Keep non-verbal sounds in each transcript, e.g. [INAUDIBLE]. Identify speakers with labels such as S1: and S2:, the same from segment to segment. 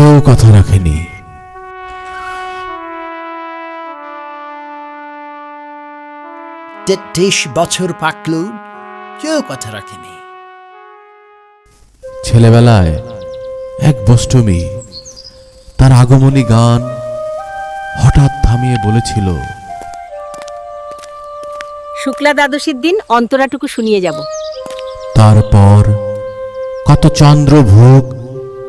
S1: কেউ কথা রাখেনি।
S2: তেত্রিশ বছর পাকল কেউ কথা রাখেনি।
S1: ছেলেবেলায় এক বষ্টমী তার আগমনী গান হঠাৎ থামিয়ে বলেছিল
S3: শুক্লা দ্বাদশীর দিন অন্তরাটুকু শুনিয়ে যাব।
S1: তারপর কত চন্দ্রভোগ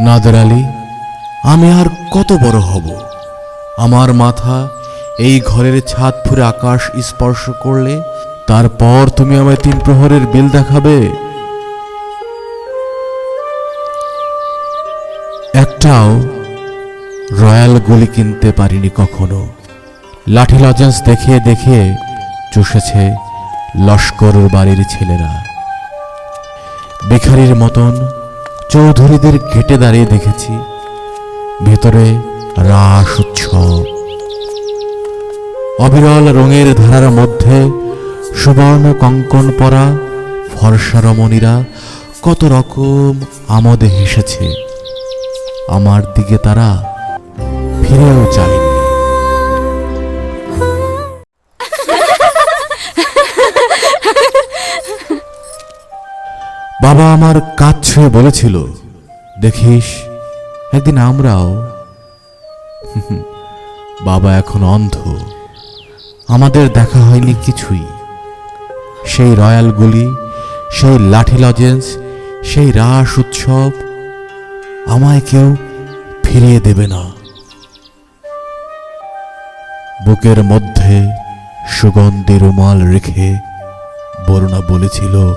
S1: নাদের আলী, আমি আর কত বড় হব? আমার মাথা এই ঘরের ছাদ ফুরে আকাশ স্পর্শ করলে তারপর তুমি আমায় তিন প্রহরের বিল দেখাবে? একটাও রয়্যাল গুলি কিনতে পারিনি কখনো। লাঠি লজেন্স দেখে দেখে চুষেছে লস্কর বাড়ির ছেলেরা। বেখারির মতন চৌধুরীদের ঘেটে দাঁড়িয়ে দেখেছি। ভেতরে রাস উৎসব। অবিরল রঙের ধারার মধ্যে সুবর্ণ কঙ্কন পরা ফর্সা রমণীরা কত রকম আমোদে হেসেছে। আমার দিকে তারা ফিরেও চায়নি। বাবা আমার কাজ ছুঁয়ে বলেছিল, দেখিস, একদিন আমরাও [LAUGHS] বাবা এখন অন্ধ। আমাদের দেখা হয়নি কিছুই। সেই রয়্যালগুলি সেই লাঠি লজেন্স, সেই রাস উৎসব, আমায় কেউ ফিরিয়ে দেবে না। বুকের মধ্যে সুগন্ধি রুমাল রেখে বরুণা বলেছিল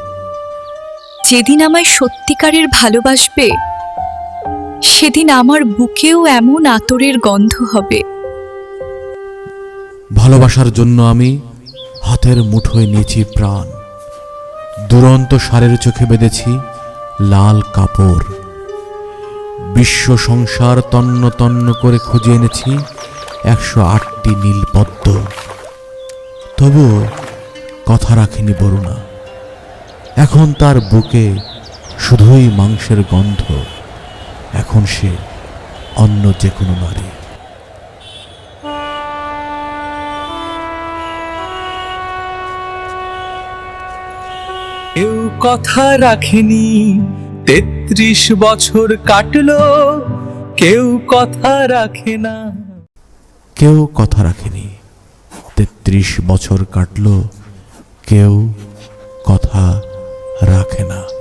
S4: যেদিন আমায় সত্যিকারের ভালোবাসবে, সেদিন আমার বুকেও এমন আতরের গন্ধ হবে।
S1: ভালোবাসার জন্য আমি হাতের মুঠোয় নিয়েছি প্রাণ। দুরন্ত সারের চোখে বেঁধেছি লাল কাপড়। বিশ্ব সংসার তন্ন তন্ন করে খুঁজে এনেছি একশো আটটি নীল পদ্ম তবু কথা রাখেনি বরুণা। এখন তার বুকে শুধুই মাংসের গন্ধ। এখন সে অন্য যে কোনো নারী।
S5: কেউ কথা রাখেনি তেত্রিশ বছর কাটলো কেউ কথা রাখে না।
S1: কেউ কথা রাখেনি তেত্রিশ বছর কাটলো কেউ কথা राखना।